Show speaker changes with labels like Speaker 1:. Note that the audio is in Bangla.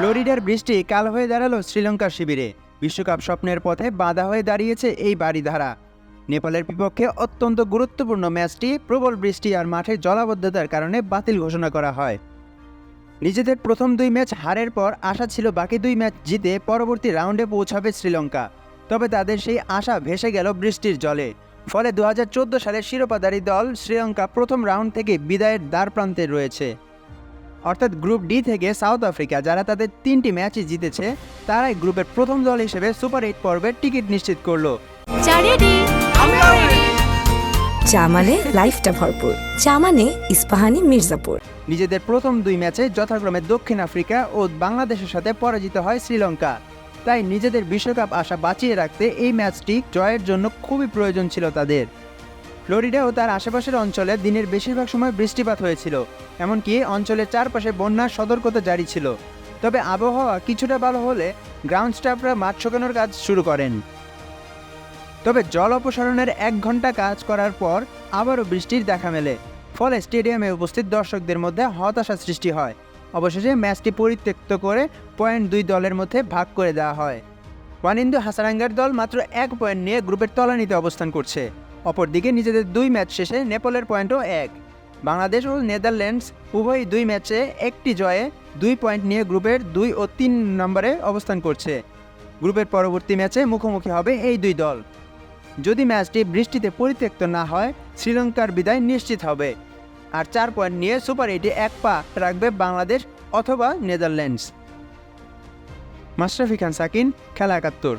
Speaker 1: ফ্লোরিডার বৃষ্টি কাল হয়ে দাঁড়াল শ্রীলঙ্কার শিবিরে। বিশ্বকাপ স্বপ্নের পথে বাধা হয়ে দাঁড়িয়েছে এই বাড়িধারা নেপালের বিপক্ষে অত্যন্ত গুরুত্বপূর্ণ ম্যাচটি প্রবল বৃষ্টি আর মাঠের জলাবদ্ধতার কারণে বাতিল ঘোষণা করা হয়। নিজেদের প্রথম দুই ম্যাচ হারের পর আশা ছিল বাকি দুই ম্যাচ জিতে পরবর্তী রাউন্ডে পৌঁছাবে শ্রীলঙ্কা। তবে তাদের সেই আশা ভেসে গেল বৃষ্টির জলে। ফলে দু হাজার চোদ্দ সালের শিরোপাধারী দল শ্রীলঙ্কা প্রথম রাউন্ড থেকে বিদায়ের দ্বার প্রান্তে রয়েছে। অর্থাৎ গ্রুপ ডি থেকে সাউথ আফ্রিকা যারা তাদের তিনটি ম্যাচই জিতেছে তারাই গ্রুপের প্রথম দল হিসেবে সুপার এইট পর্বের টিকিট নিশ্চিত করল।
Speaker 2: চা
Speaker 3: মানে লাইফটা ভরপুর। চা মানে ইস্পাহানি মির্জাপুর।
Speaker 1: নিজেদের প্রথম দুই ম্যাচে যথাক্রমে দক্ষিণ আফ্রিকা ও বাংলাদেশের সাথে পরাজিত হয় শ্রীলঙ্কা। তাই নিজেদের বিশ্বকাপ আশা বাঁচিয়ে রাখতে এই ম্যাচটি জয়ের জন্য খুবই প্রয়োজন ছিল তাদের। ফ্লোরিডা ও তার আশেপাশের অঞ্চলে দিনের বেশিরভাগ সময় বৃষ্টিপাত হয়েছিল, এমনকি অঞ্চলের চারপাশে বন্যার সতর্কতা জারি ছিল। তবে আবহাওয়া কিছুটা ভালো হলে গ্রাউন্ড স্টাফরা মাঠ শুকানোর কাজ শুরু করেন। তবে জল অপসারণের এক ঘণ্টা কাজ করার পর আবারও বৃষ্টির দেখা মেলে, ফলে স্টেডিয়ামে উপস্থিত দর্শকদের মধ্যে হতাশা সৃষ্টি হয়। অবশেষে ম্যাচটি পরিত্যক্ত করে পয়েন্ট দুই দলের মধ্যে ভাগ করে দেওয়া হয়। ওয়ানিন্দু হাসারাঙ্গার দল মাত্র এক পয়েন্ট নিয়ে গ্রুপের তলানিতে অবস্থান করছে। অপরদিকে নিজেদের দুই ম্যাচ শেষে নেপালের পয়েন্টও এক। বাংলাদেশ ও নেদারল্যান্ডস উভয়ই দুই ম্যাচে একটি জয়ে দুই পয়েন্ট নিয়ে গ্রুপের দুই ও তিন নম্বরে অবস্থান করছে। গ্রুপের পরবর্তী ম্যাচে মুখোমুখি হবে এই দুই দল। যদি ম্যাচটি বৃষ্টিতে পরিত্যক্ত না হয়, শ্রীলঙ্কার বিদায় নিশ্চিত হবে। আর চার পয়েন্ট নিয়ে সুপার এইটে এক পা রাখবে বাংলাদেশ অথবা নেদারল্যান্ডস। মাশরাফি খান, সাকিন, খেলা একাত্তর।